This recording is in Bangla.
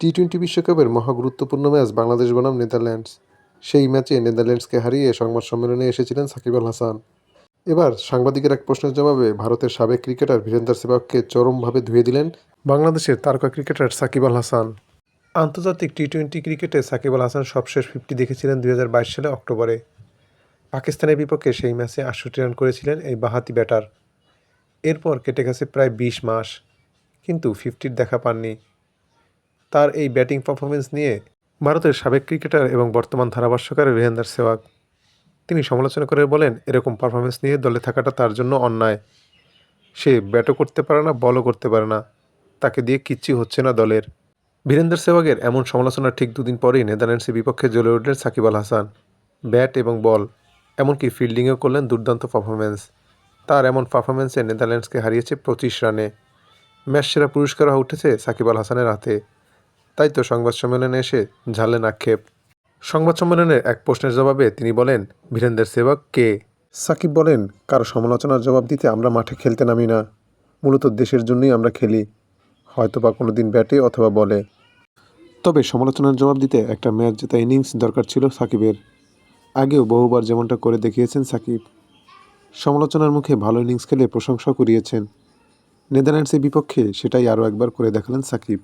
টি টোয়েন্টি বিশ্বকাপের মহা গুরুত্বপূর্ণ ম্যাচ বাংলাদেশ বনাম নেদারল্যান্ডস। সেই ম্যাচে নেদারল্যান্ডসকে হারিয়ে সংবাদ সম্মেলনে এসেছিলেন সাকিব আল হাসান। এবার সাংবাদিকের এক প্রশ্নের জবাবে ভারতের সাবেক ক্রিকেটার বীরেন্দর সেবাগকে চরমভাবে ধুয়ে দিলেন বাংলাদেশের তারকা ক্রিকেটার সাকিব আল হাসান। আন্তর্জাতিক টি টোয়েন্টি ক্রিকেটে সাকিব আল হাসান সবশেষ ফিফটি দেখেছিলেন দু হাজার বাইশ সালে অক্টোবরে। পাকিস্তানের বিপক্ষে সেই ম্যাচে আটষট্টি রান করেছিলেন এই বাহাতি ব্যাটার। এরপর কেটে গেছে প্রায় বিশ মাস, কিন্তু ফিফটির দেখা পাননি। তার এই ব্যাটিং পারফরমেন্স নিয়ে ভারতের সাবেক ক্রিকেটার এবং বর্তমান ধারাভাষ্যকার বীরেন্দর সেহবাগ তিনি সমালোচনা করে বলেন, এরকম পারফরমেন্স নিয়ে দলে থাকাটা তার জন্য অন্যায়। সে ব্যাটও করতে পারে না, বলও করতে পারে না। তাকে দিয়ে কিচ্ছু হচ্ছে না দলের। বীরেন্দর সেহবাগের এমন সমালোচনার ঠিক দুদিন পরেই নেদারল্যান্ডসের বিপক্ষে জ্বলে উঠলেন সাকিব আল হাসান। ব্যাট এবং বল, এমনকি ফিল্ডিংয়েও করলেন দুর্দান্ত পারফরমেন্স। তার এমন পারফরমেন্সে নেদারল্যান্ডসকে হারিয়েছে পঁচিশ রানে। ম্যাচ সেরা পুরস্কারও উঠেছে সাকিব আল হাসানের হাতে। তাই তো সংবাদ সম্মেলনে এসে ঝালেন আক্ষেপ। সংবাদ সম্মেলনের এক প্রশ্নের জবাবে তিনি বলেন বীরেন্দ্র সেবক কে? সাকিব বলেন, কারও সমালোচনার জবাব দিতে আমরা মাঠে খেলতে নামি না। মূলত দেশের জন্যই আমরা খেলি। হয়তো বা কোনো দিন ব্যাটে অথবা বলে। তবে সমালোচনার জবাব দিতে একটা ম্যাচ জেতা ইনিংস দরকার ছিল সাকিবের। আগেও বহুবার যেমনটা করে দেখিয়েছেন সাকিব। সমালোচনার মুখে ভালো ইনিংস খেলে প্রশংসা কুড়িয়েছেন। নেদারল্যান্ডসের বিপক্ষে সেটাই আরও একবার করে দেখালেন সাকিব।